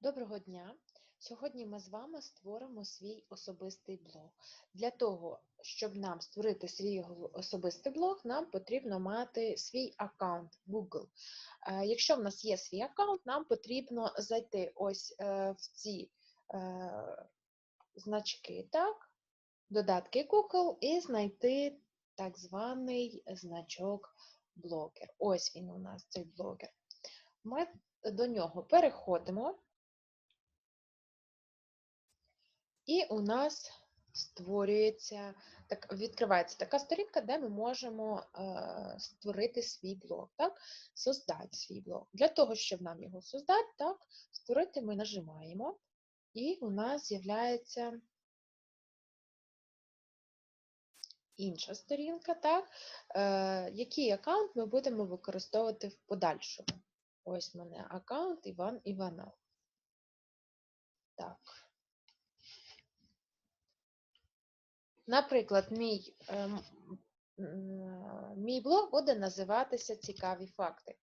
Доброго дня! Сьогодні ми з вами створимо свій особистий блог. Для того, щоб нам створити свій особистий блог, нам потрібно мати свій аккаунт Google. Е, Якщо в нас є свій аккаунт, нам потрібно зайти ось е, в ці е, значки, так, додатки Google і знайти так званий значок блогер. Ось він у нас, цей блогер. Ми до нього переходимо. І у нас створюється, так, відкривається така сторінка, де ми можемо е, створити свій блог, так? создати свій блог. Для того, щоб нам його создати, так, створити ми нажимаємо, і у нас з'являється інша сторінка, так? Е, який аккаунт ми будемо використовувати в подальшому. Ось мене аккаунт Іван Іванов. Так. Наприклад, мій, ем, мій блог буде називатися Цікаві факти.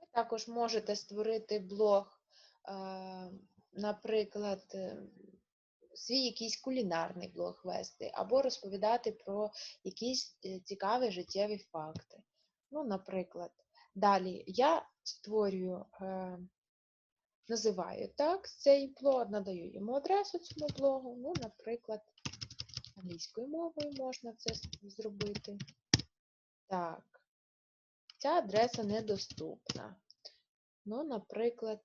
Ви також можете створити блог, е, наприклад, е, свій якийсь кулінарний блог вести, або розповідати про якісь е, цікаві життєві факти. Ну, наприклад, далі я створюю. Називаю так цей блог, надаю йому адресу цьому блогу. Ну, наприклад, англійською мовою можна це зробити. Так, ця адреса недоступна. Ну, наприклад,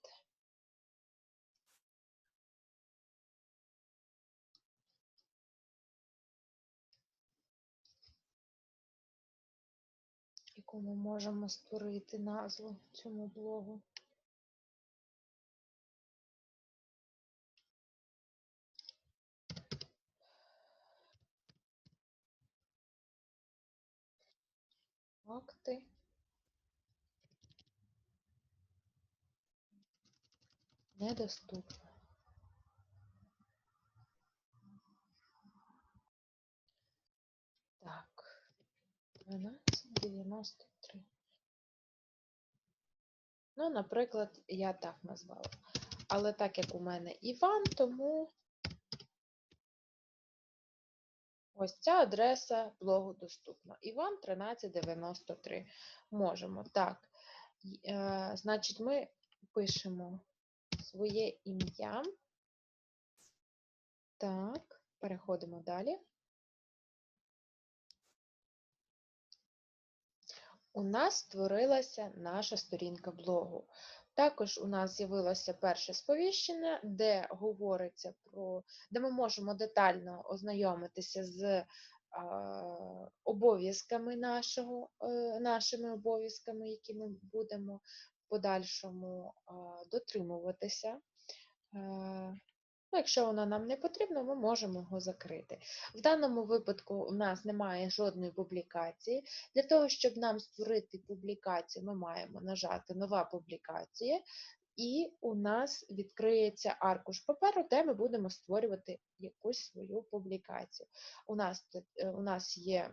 яку ми можемо створити назву цьому блогу. Факти. Недоступно. Так, 1293. Ну, наприклад, я так назвала. Але так як у мене Іван, тому ось ця адреса блогу доступна. Іван 1393. Можемо. Так. Е, значить, ми пишемо своє ім'я. Так, переходимо далі. У нас створилася наша сторінка блогу. Також у нас з'явилося перше сповіщення, де говориться про, де ми можемо детально ознайомитися з обов'язками нашого, е, нашими обов'язками, які ми будемо в подальшому дотримуватися. Ну, якщо воно нам не потрібно, ми можемо його закрити. В даному випадку у нас немає жодної публікації. Для того, щоб нам створити публікацію, ми маємо нажати Нова публікація, і у нас відкриється аркуш паперу, де ми будемо створювати якусь свою публікацію. У нас, е, у нас є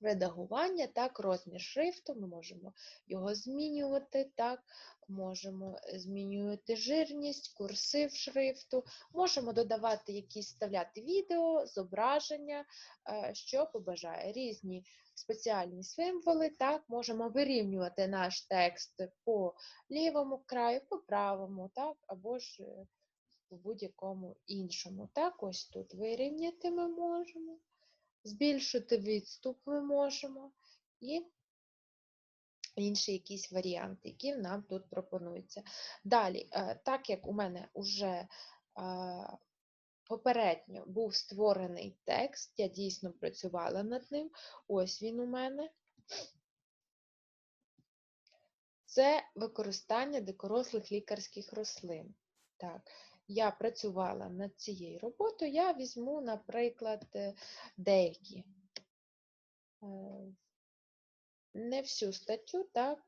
редагування, так, розмір шрифту, ми можемо його змінювати, так, можемо змінювати жирність, курсив шрифту, можемо додавати якісь вставляти відео, зображення, е, що побажає. Різні спеціальні символи, так, можемо вирівнювати наш текст по лівому краю, по правому, так, або ж е, по будь-якому іншому. Так, ось тут вирівняти ми можемо збільшити відступ ми можемо, і інші якісь варіанти, які нам тут пропонуються. Далі, е, так як у мене вже попередньо був створений текст, я дійсно працювала над ним, ось він у мене. Це використання дикорослих лікарських рослин. Так, я працювала над цією роботою, я візьму, наприклад, е, деякі. Е, Не всю статтю, так,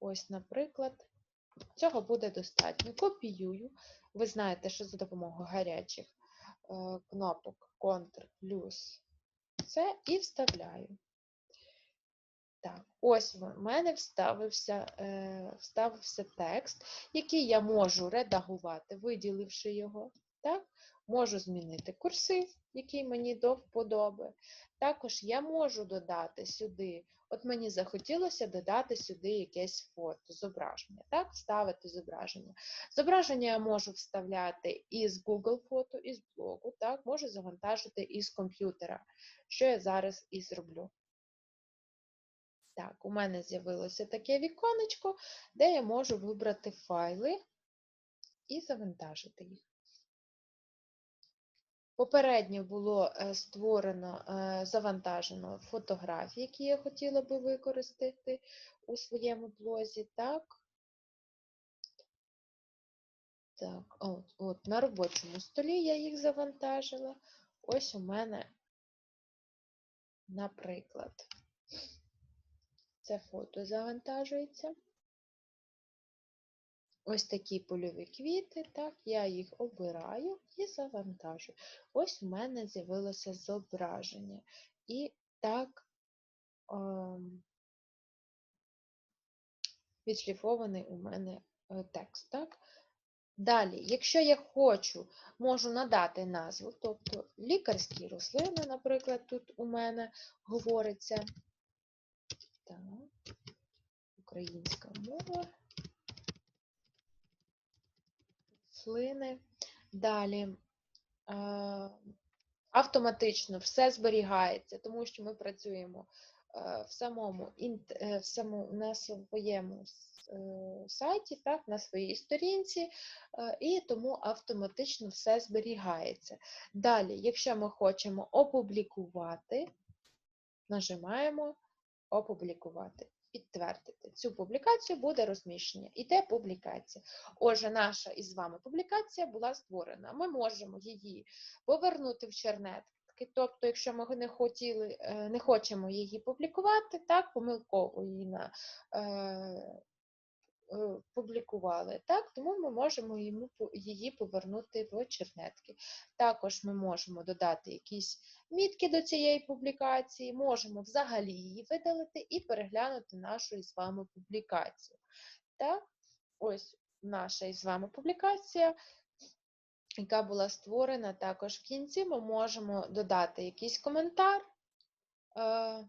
ось, наприклад, цього буде достатньо. Копіюю. Ви знаєте, що за допомогою гарячих е, кнопок Ctrl плюс С і вставляю. Так, ось в мене вставився, е, вставився текст, який я можу редагувати, виділивши його. Так? Можу змінити курсив, який мені до вподоби. Також я можу додати сюди, от мені захотілося додати сюди якесь фото, зображення, так? Вставити зображення. Зображення я можу вставляти із Google фото, із блогу, так? можу завантажити із комп'ютера, що я зараз і зроблю. Так, у мене з'явилося таке віконечко, де я можу вибрати файли і завантажити їх. Попередньо було е, створено, е, завантажено фотографії, які я хотіла би використати у своєму блозі. Так, так от, от на робочому столі я їх завантажила. Ось у мене, наприклад, це фото завантажується. Ось такі польові квіти, так, я їх обираю і завантажую. Ось у мене з'явилося зображення. І так ем, відшліфований у мене е, текст. Так? Далі, якщо я хочу, можу надати назву, тобто лікарські рослини, наприклад, тут у мене говориться. Так, українська мова. рослини. Далі е, автоматично все зберігається, тому що ми працюємо е, в самому, е, в самому на своєму сайті, так, на своїй сторінці, і тому автоматично все зберігається. Далі, якщо ми хочемо опублікувати, нажимаємо Опублікувати підтвердити. Цю публікацію буде розміщення. Іде публікація. Отже, наша із вами публікація була створена. Ми можемо її повернути в чернет. Тобто, якщо ми не хотіли, е, не хочемо її публікувати, так, помилково її на, е, публікували, так, тому ми можемо йому, її повернути в чернетки. Також ми можемо додати якісь мітки до цієї публікації, можемо взагалі її видалити і переглянути нашу із вами публікацію. Так, Ось наша із вами публікація. Яка була створена також в кінці, ми можемо додати якийсь коментар, е,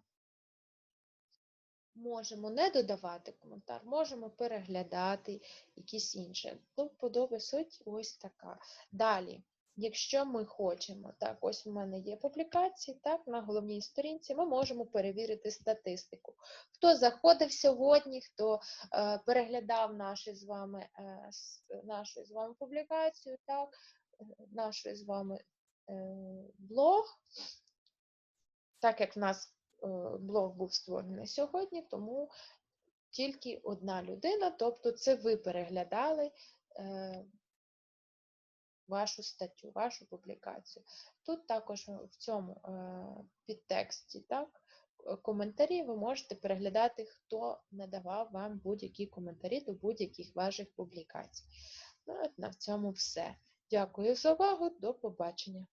Можемо не додавати коментар, можемо переглядати якісь інші. Ну, подоби суть ось така. Далі, якщо ми хочемо, так, ось у мене є публікації, так, на головній сторінці ми можемо перевірити статистику. Хто заходив сьогодні, хто е, переглядав наші з вами, е, нашу з вами публікацію, так, е, наш з вами е, блог, так як в нас блог був створений сьогодні, тому тільки одна людина, тобто це ви переглядали е, вашу статтю, вашу публікацію. Тут також в цьому е, підтексті так, коментарі ви можете переглядати, хто надавав вам будь-які коментарі до будь-яких ваших публікацій. Ну, от На цьому все. Дякую за увагу, до побачення.